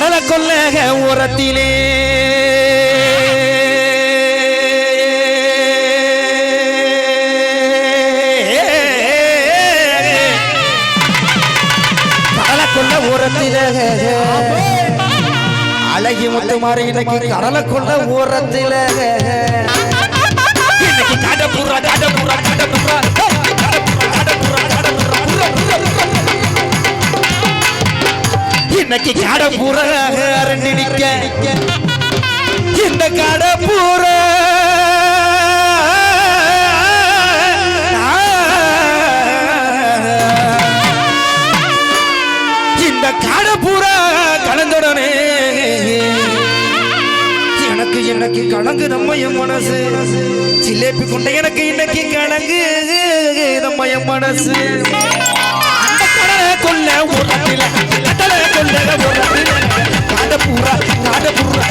கடலை கொல்ல உரத்திலே. கடலை கொல்ல உரத்திலே அழகி முத்து மாறி இன்னைக்கு கடலை கொண்ட ஊரத்திலே இன்னைக்கு கடப்புறா இன்னைக்கு கடப்புற அரண்டி நிக்க இந்த கடை கடப்புற இந்த கடை பூரா கலந்துடனே எனக்கு எனக்கு கலங்கு நம்ம என் மனசு. சிலேபி கொண்ட எனக்கு இன்னைக்கு கலங்கு நம்ம என் மனசு. கொல்ல உரத்தில கடலை கொல்ல உரத்தில காட பூரா காட பூரா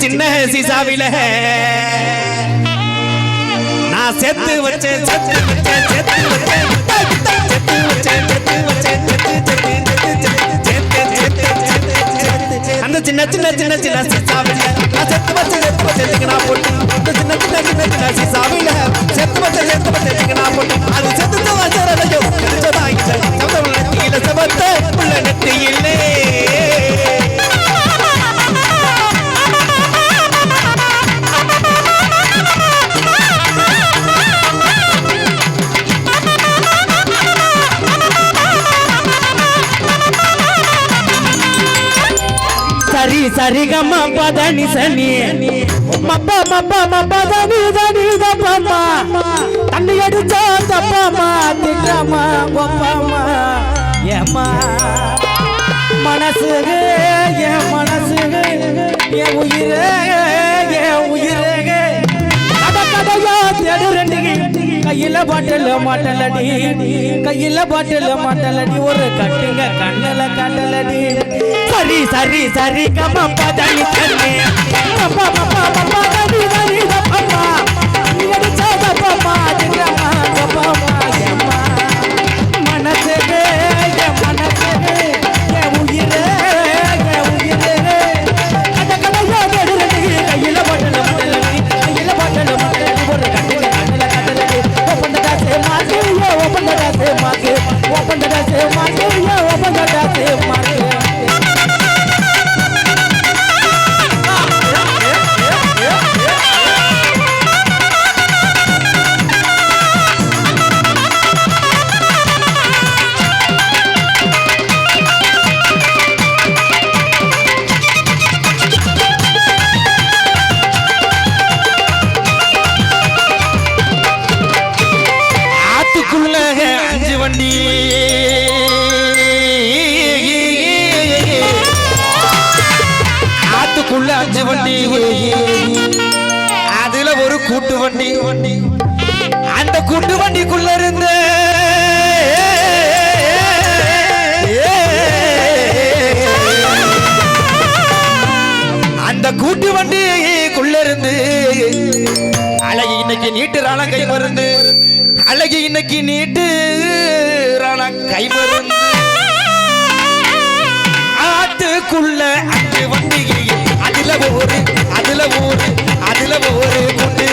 சின்ன சின்ன சிசாவில நான் செத்து வச்சேன் செத்து வச்சேன் செத்து வச்சேன் செத்து வச்சேன் செத்து வச்சேன் செத்து அந்த சின்ன சின்ன சின்ன சின்ன சிசாவில நான் செத்து வச்சேன் செத்து வச்சேன் நான் போட்டு சின்ன சின்ன சின்ன சின்ன சிசாவில செத்து வச்சேன் செத்து வச்சேன் நான் போட்டு அது சரிகம பதனி சனி. மப்பா மப்பா மப்பா தனி தனி தப்பாமா தண்ணி அடிச்சா தப்பாமா திட்டமா கொப்பாமா ஏமா மனசுக்கு கையில பாட்டில் மாட்டலடி கையில பாட்டில் மாட்டலடி ஒரு கட்டுங்க கண்ணுல கட்டலடி. சரி சரி சரி கம்மா பதனி தண்ணி அப்பா அப்பா அப்பா தனி தனி அப்பா நீ அடிச்சா அஞ்சு வண்டி. அதுல ஒரு கூட்டு வண்டி. அந்த கூட்டு வண்டிக்குள்ள இருந்த அந்த கூட்டு வண்டிக்குள்ள இருந்து அழகி இன்னைக்கு நீட்டு ராண கை மருந்து அழகி இன்னைக்கு நீட்டு ராண கை மருந்து ஆத்துக்குள்ள அஞ்சு வண்டி அதுல ஊரு அதுல ஊரு அதுல ஊரு கூட்டு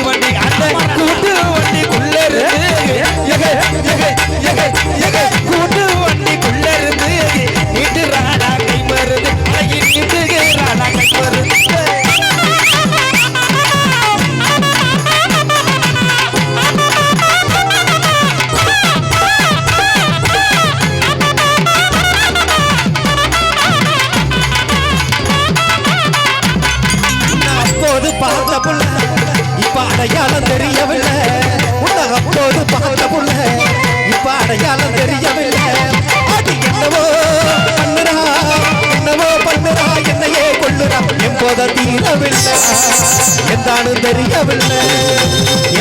எத்தானு தெரியவில்லை.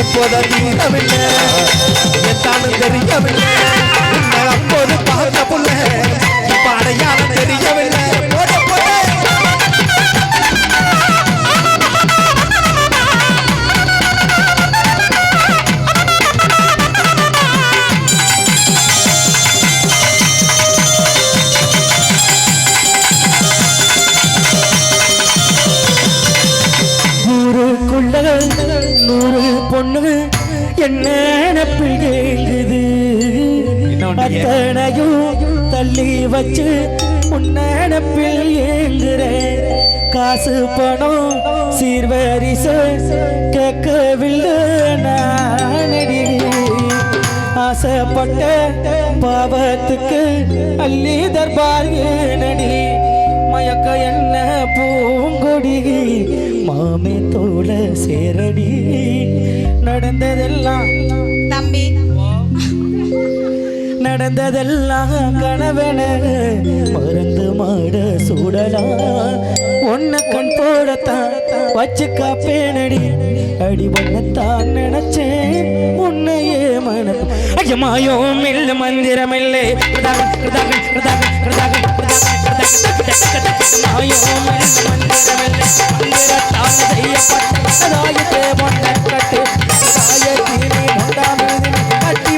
எப்போதும் தெரியவில்லை எத்தானு தெரியவில்லை. என்ன கேங்குது என்ன ஏ- அத்தனையும் தள்ளி வச்சு உன்னப்பில் ஏங்குறேன் காசு பணம் சீர்வரிச கேட்கவில்லை நானடி. ஆசைப்பட்ட பாவத்துக்கு அள்ளி தர்பார் ஏனடி. மயக்க என்ன பூங்கொடி? மாமே தோல சேரடி. நடந்ததெல்லாம் தம்பி. நடந்ததெல்லாம் கனவென மறந்து மாட சூடலாம் ஒன்ன கண் போடத்தான் வச்சு காப்பேனடி. அடி பண்ணத்தான் நினைச்சேன் உன்னையே மன ஐயமாயோ மில்ல மந்திரம் இல்லை மாயோ மில்ல மந்திரம் இல்லை மந்திரத்தால் செய்யப்பட்டதாயத்தே மொன்ன கட்டு தாயத்தீனி மொண்டாமீதி கட்டி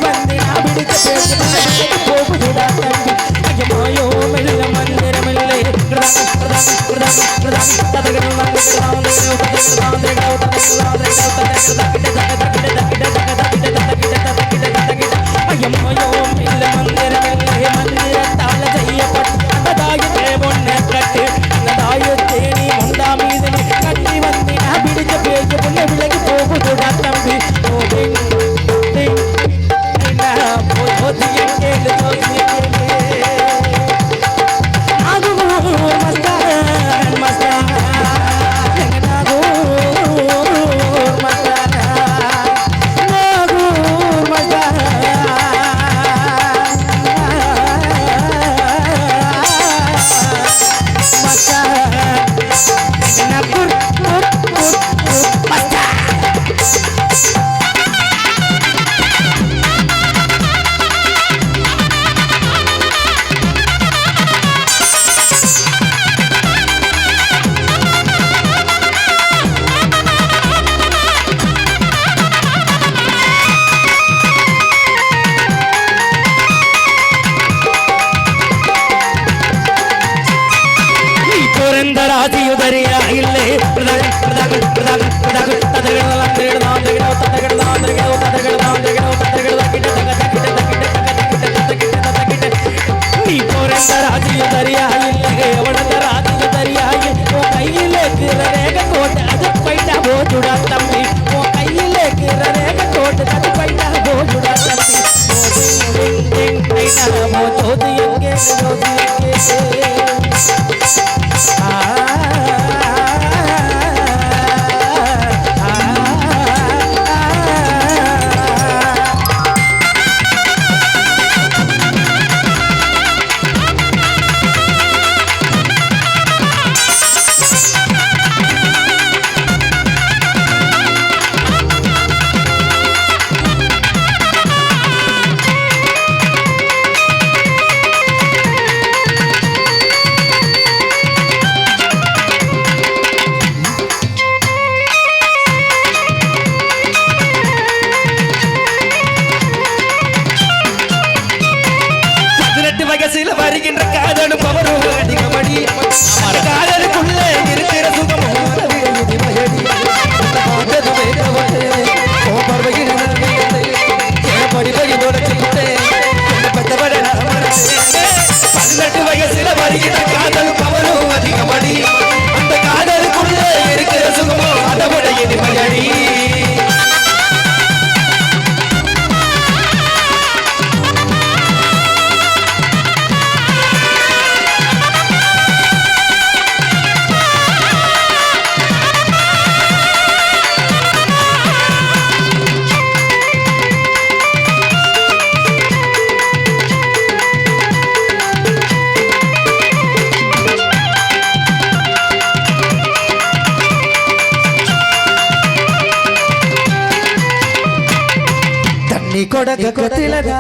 கொடக கொத்திலதா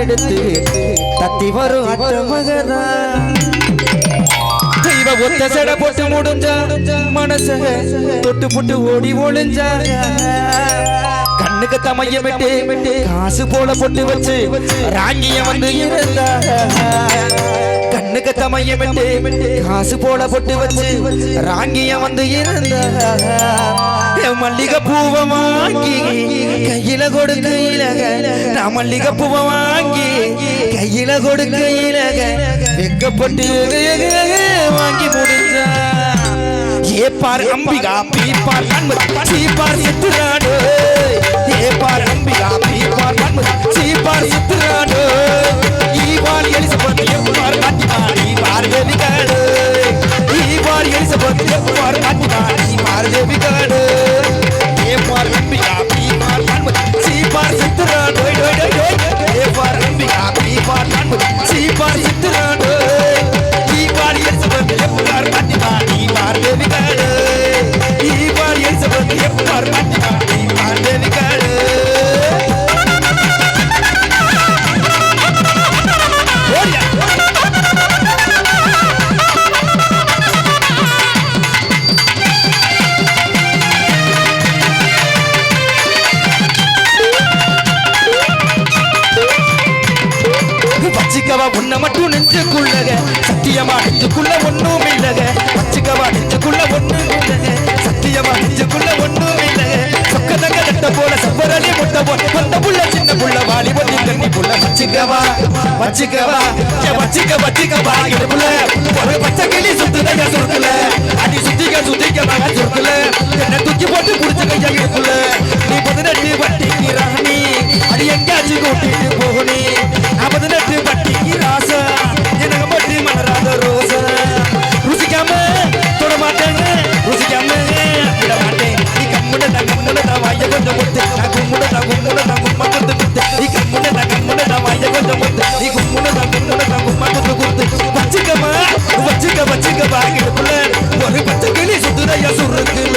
எடுத்து தத்தி வரும் அத்த மகதா இவ ஒத்த செட போட்டு முடிஞ்சா மனச தொட்டு புட்டு ஓடி ஒளிஞ்சா. கண்ணுக்கு தமைய விட்டு காசு போல பொட்டு வச்சு ராங்கிய வந்து இருந்தா. கண்ணுக்கு தமைய விட்டு காசு போல பொட்டு வச்சு ராங்கிய வந்து இருந்தா. மல்லிகை பூவை வாங்கி கையில கொடுக்க இலக நான் மல்லிகை பூவை வாங்கி கையில கொடுக்க இலக வெக்கப்பட்டு வாங்கி முடிஞ்சா A for Ambika B for Anbu C for சித்துராடு. A for Ambika B for C for சித்துராடு. E for Elizabeth F for கட்டிபார் E for Elizabeth E for F for கட்டி புள்ள சின்ன புள்ள வாலி ஒட்டி தண்ணி புள்ள வச்சுக்கவா வச்சுக்கவா வச்சுக்க வச்சுக்கவா இது புள்ள ஒரு பச்சை கிளி சுத்துதங்க சுருக்குல. அடி சுத்திக்க சுத்திக்க மக சுருக்குல. என்ன தூக்கி போட்டு புடிச்சுக்க இருக்குல நீ பதினெட்டு வட்டி ராணி. அடி எங்கேயாச்சும் கூட்டிட்டு போகணி நான் பதினெட்டு வச்சுக்க வச்சுக்க வாங்கிடுப்புல ஒரு பத்து கிளி சுத்துறையா சுருக்குல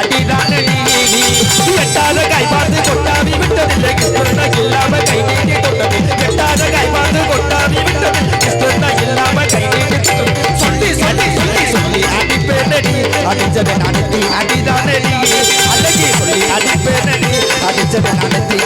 அடிதான நீ எட்டாத கை பார்த்து கொட்டாமி விட்டதில்லை. கிருஷ்ணா இல்லாம கை நீட்டி தொட்டது எட்டாத கை பார்த்து கொட்டாமி விட்டதில்லை. சொல்லி சொல்லி நீ. அடிச்சதை நடத்தி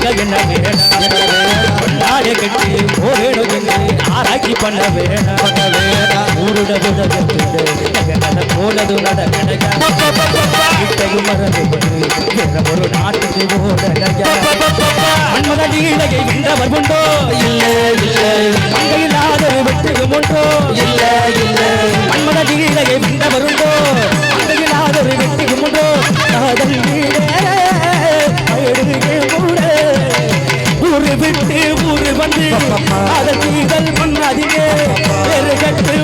ஆக என்ன கொண்டாட கட்டி என்று ஆராய்ச்சி பண்ண நட போனது நடக்கடையா இட்டையும் மறந்து ஒரு நாட்டுக்கு ஓடடையா மன்மத நீளையை வென்றவர் உண்டோ? இல்ல இல்ல. அங்கையில்லாத வெற்றியும் உண்டோ? இல்ல இல்ல. மன்மத நீளையை வென்றவர் உண்டோ? ஒரு வெற்றியும் உண்டோ? காதல் விட்டு ஊர் வந்து அதன் நீதல் பண்ணாதீங்க. கட்டு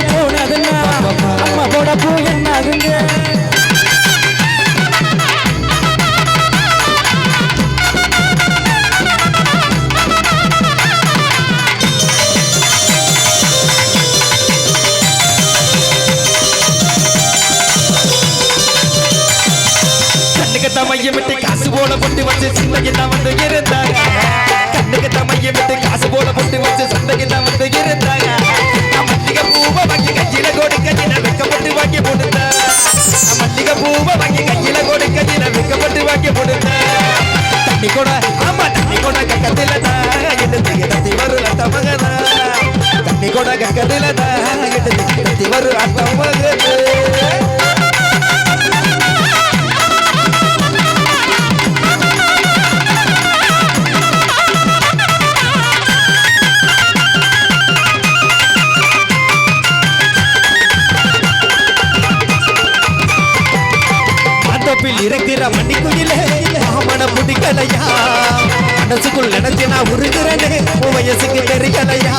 வெக்கப்பட்டு வாங்கி போட்டுட்டேன் தண்ணி கூட ஆமா தண்ணி கூட கக்கத்தில் தான் எடுத்து இடத்தி மகனா தண்ணி கூட கக்கத்தில் தான் எடுத்து இடத்தி மாந்தோப்பில் இருக்கிற மண்டி குயிலே மாமன பிடிக்கலையா மனசுக்குள் நினைச்சு நான் உருகிறேனே உன் வயசுக்கு தெரியலையா?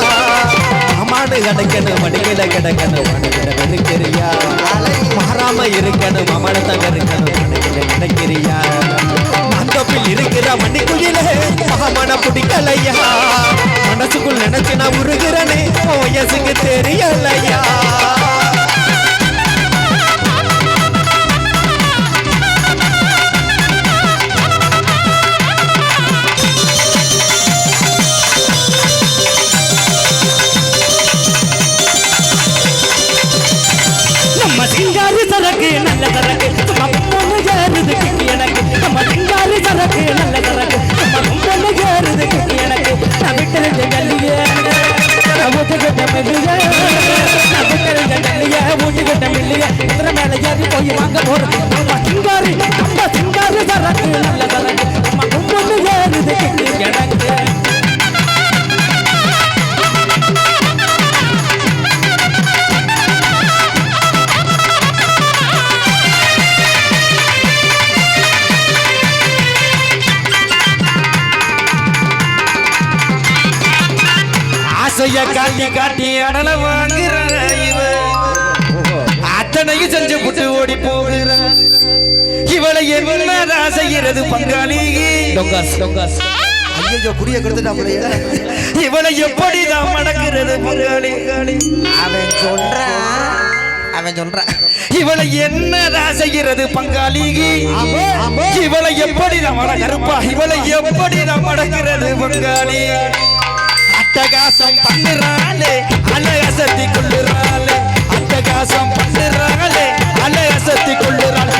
மாமானு கிடக்கணும் மடியில கிடக்கணும் மடியில வெறுக்கிறியா மாறாம இருக்கணும் மமன தகருக்கணும் மடியில நினைக்கிறியா? மாந்தோப்பில் இருக்கிற மண்டி குயிலே மாமன பிடிக்கலையா? மனசுக்குள் நினைச்சு நான் உருகிறேனே உன் வயசுக்கு தெரியலையா? சிங்காரி நம்ம சிங்காரி சரக்கு நல்ல சரக்கு நம்ம பொண்ணு ஏறுது ஆசைய காட்டி காட்டி அடல வாங்குற இவ அத்தனையும் செஞ்சு புட்டு ஓடி போகிற இவளை என்ன செய்யறது பங்காளி? டொங்காஸ் டொங்காஸ். ஐயோ குடிய கொடுத்துட்டாப்லையே இவளை எப்படிதான் மடக்கிறது பங்காளி? அவன் சொல்றான். அவன் சொல்றான். இவளை என்ன செய்யறது பங்காளி? இவளை எப்படி மட கருப்பா? இவளை எப்படி மடக்கிறது பங்காளி? அட்டகாசம் பண்ணுறாளே அலை அசத்தி கொள்ளுறாளே அட்டகாசம் பண்ணுறாங்களே அலையசத்தி கொள்ளுறாங்க